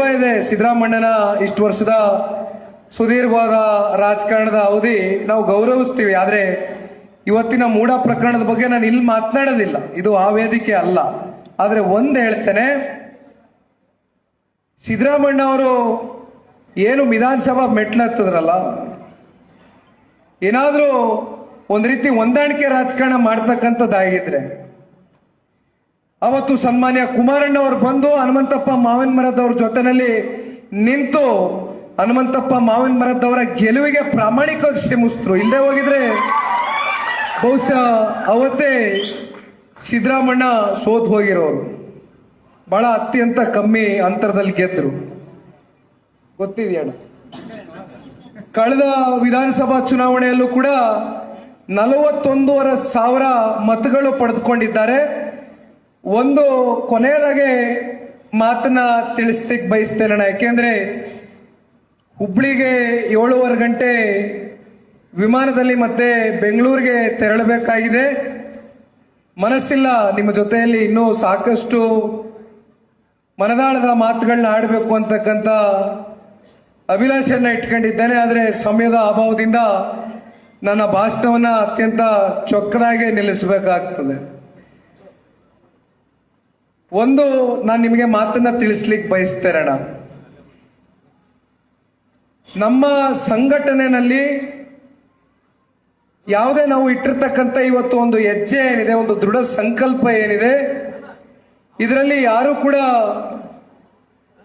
ಗೌರವ ಇದೆ. ಸಿದ್ದರಾಮಣ್ಣನ ಇಷ್ಟು ವರ್ಷದ ಸುದೀರ್ಘವಾದ ರಾಜಕಾರಣದ ಅವಧಿ ನಾವು ಗೌರವಿಸ್ತೀವಿ. ಆದ್ರೆ ಇವತ್ತಿನ ಮೂಡ ಪ್ರಕರಣದ ಬಗ್ಗೆ ನಾನು ಇಲ್ಲಿ ಮಾತನಾಡೋದಿಲ್ಲ. ಇದು ಆ ವೇದಿಕೆ ಅಲ್ಲ. ಆದ್ರೆ ಒಂದ್ ಹೇಳ್ತೇನೆ ಸಿದ್ದರಾಮಣ್ಣ ಅವರು ಏನು ವಿಧಾನಸಭಾ ಮೆಟ್ಲತ್ತದ್ರಲ್ಲ ಏನಾದ್ರೂ ಒಂದ್ ರೀತಿ ಹೊಂದಾಣಿಕೆ ರಾಜಕಾರಣ ಮಾಡ್ತಕ್ಕಂಥದ್ದಾಗಿದ್ರೆ ಅವತ್ತು ಸನ್ಮಾನ್ಯ ಕುಮಾರಣ್ಣ ಅವರು ಬಂದು ಹನುಮಂತಪ್ಪ ಮಾವಿನ ಮರದವ್ರ ಜೊತೆನಲ್ಲಿ ನಿಂತು ಹನುಮಂತಪ್ಪ ಮಾವಿನ ಮರದವರ ಗೆಲುವಿಗೆ ಪ್ರಾಮಾಣಿಕವಾಗಿ ಶ್ರಮಿಸಿದ್ರು ಇಲ್ಲದೆ ಹೋಗಿದ್ರೆ ಬಹುಶಃ ಅವತ್ತೇ ಸಿದ್ದರಾಮಣ್ಣ ಸೋತ್ ಹೋಗಿರೋರು. ಬಹಳ ಅತ್ಯಂತ ಕಮ್ಮಿ ಅಂತರದಲ್ಲಿ ಗೆದ್ರು. ಗೊತ್ತಿದೆಯಣ್ಣ ಕಳೆದ ವಿಧಾನಸಭಾ ಚುನಾವಣೆಯಲ್ಲೂ ಕೂಡ ನಲವತ್ತೊಂದೂವರೆ ಸಾವಿರ ಮತಗಳು ಪಡೆದುಕೊಂಡಿದ್ದಾರೆ. ಒಂದು ಕೊನೆಯದಾಗೆ ಮಾತನ್ನ ತಿಳಿಸ್ಲಿಕ್ಕೆ ಬಯಸ್ತೇನೆ ಅಣ್ಣ. ಯಾಕೆಂದ್ರೆ ಹುಬ್ಳಿಗೆ ಏಳುವರೆ ಗಂಟೆ ವಿಮಾನದಲ್ಲಿ ಮತ್ತೆ ಬೆಂಗಳೂರಿಗೆ ತೆರಳಬೇಕಾಗಿದೆ. ಮನಸ್ಸಿಲ್ಲ ನಿಮ್ಮ ಜೊತೆಯಲ್ಲಿ ಇನ್ನೂ ಸಾಕಷ್ಟು ಮನದಾಳದ ಮಾತುಗಳನ್ನ ಆಡಬೇಕು ಅಂತಕ್ಕಂಥ ಅಭಿಲಾಷೆಯನ್ನ ಇಟ್ಕೊಂಡಿದ್ದೇನೆ. ಆದರೆ ಸಮಯದ ಅಭಾವದಿಂದ ನನ್ನ ಭಾಷಣವನ್ನ ಅತ್ಯಂತ ಚೊಕ್ಕದಾಗೆ ನಿಲ್ಲಿಸಬೇಕಾಗ್ತದೆ. ಒಂದು, ನಾನು ನಿಮಗೆ ಮಾತನ್ನ ತಿಳಿಸ್ಲಿಕ್ಕೆ ಬಯಸ್ತೇರಣ ನಮ್ಮ ಸಂಘಟನೆಯಲ್ಲಿ ಯಾವುದೇ ನಾವು ಇಟ್ಟಿರ್ತಕ್ಕಂಥ ಇವತ್ತು ಒಂದು ಹೆಜ್ಜೆ ಏನಿದೆ, ಒಂದು ದೃಢ ಸಂಕಲ್ಪ ಏನಿದೆ, ಇದರಲ್ಲಿ ಯಾರು ಕೂಡ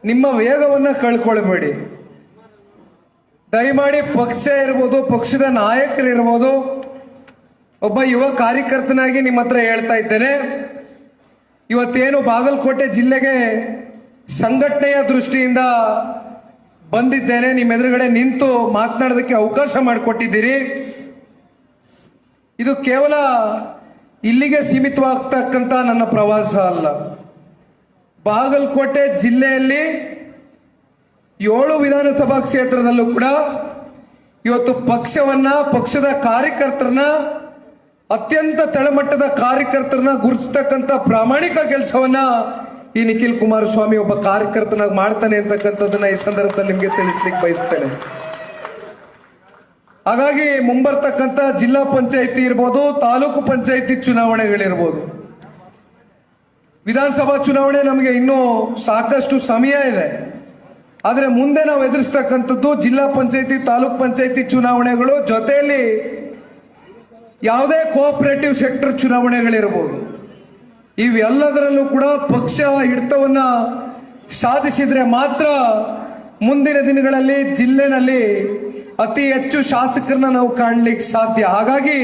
ನಿಮ್ಮ ವೇಗವನ್ನ ಕಳ್ಕೊಳ್ಬೇಡಿ. ದಯಮಾಡಿ ಪಕ್ಷ ಇರ್ಬೋದು, ಪಕ್ಷದ ನಾಯಕರಿರ್ಬೋದು, ಒಬ್ಬ ಯುವ ಕಾರ್ಯಕರ್ತನಾಗಿ ನಿಮ್ಮ ಹತ್ರ ಹೇಳ್ತಾ ಇದ್ದೇನೆ. ಇವತ್ತೇನು ಬಾಗಲಕೋಟೆ ಜಿಲ್ಲೆಗೆ ಸಂಘಟನೆಯ ದೃಷ್ಟಿಯಿಂದ ಬಂದಿದ್ದೇನೆ, ನಿಮ್ಮ ಎದುರುಗಡೆ ನಿಂತು ಮಾತನಾಡೋದಕ್ಕೆ ಅವಕಾಶ ಮಾಡಿಕೊಟ್ಟಿದ್ದೀರಿ. ಇದು ಕೇವಲ ಇಲ್ಲಿಗೆ ಸೀಮಿತವಾಗ್ತಕ್ಕಂಥ ನನ್ನ ಪ್ರವಾಸ ಅಲ್ಲ. ಬಾಗಲಕೋಟೆ ಜಿಲ್ಲೆಯಲ್ಲಿ ಏಳು ವಿಧಾನಸಭಾ ಕ್ಷೇತ್ರದಲ್ಲೂ ಕೂಡ ಇವತ್ತು ಪಕ್ಷವನ್ನ, ಪಕ್ಷದ ಕಾರ್ಯಕರ್ತರನ್ನ ಅತ್ಯಂತ ತಳಮಟ್ಟದ ಕಾರ್ಯಕರ್ತರನ್ನ ಗುರುತಿಸ್ತಕ್ಕಂಥ ಪ್ರಾಮಾಣಿಕ ಕೆಲಸವನ್ನ ಈ ನಿಖಿಲ್ ಕುಮಾರಸ್ವಾಮಿ ಒಬ್ಬ ಕಾರ್ಯಕರ್ತನಾಗಿ ಮಾಡ್ತಾನೆ ಅಂತಕ್ಕಂಥದ್ದನ್ನ ಈ ಸಂದರ್ಭದಲ್ಲಿ ನಿಮಗೆ ತಿಳಿಸ್ಲಿಕ್ಕೆ ಬಯಸ್ತೇನೆ. ಹಾಗಾಗಿ ಮುಂಬರ್ತಕ್ಕಂಥ ಜಿಲ್ಲಾ ಪಂಚಾಯಿತಿ ಇರ್ಬೋದು, ತಾಲೂಕು ಪಂಚಾಯಿತಿ ಚುನಾವಣೆಗಳಿರ್ಬೋದು. ವಿಧಾನಸಭಾ ಚುನಾವಣೆ ನಮಗೆ ಇನ್ನೂ ಸಾಕಷ್ಟು ಸಮಯ ಇದೆ. ಆದರೆ ಮುಂದೆ ನಾವು ಎದುರಿಸ್ತಕ್ಕಂಥದ್ದು ಜಿಲ್ಲಾ ಪಂಚಾಯಿತಿ, ತಾಲೂಕ್ ಪಂಚಾಯಿತಿ ಚುನಾವಣೆಗಳು ಜೊತೆಯಲ್ಲಿ ಯಾವುದೇ ಕೋಆಪರೇಟಿವ್ ಸೆಕ್ಟರ್ ಚುನಾವಣೆಗಳಿರ್ಬೋದು. ಇವೆಲ್ಲದರಲ್ಲೂ ಕೂಡ ಪಕ್ಷ ಹಿಡಿತವನ್ನ ಸಾಧಿಸಿದ್ರೆ ಮಾತ್ರ ಮುಂದಿನ ದಿನಗಳಲ್ಲಿ ಜಿಲ್ಲೆನಲ್ಲಿ ಅತಿ ಹೆಚ್ಚು ಶಾಸಕರನ್ನ ನಾವು ಕಾಣಲಿಕ್ಕೆ ಸಾಧ್ಯ. ಹಾಗಾಗಿ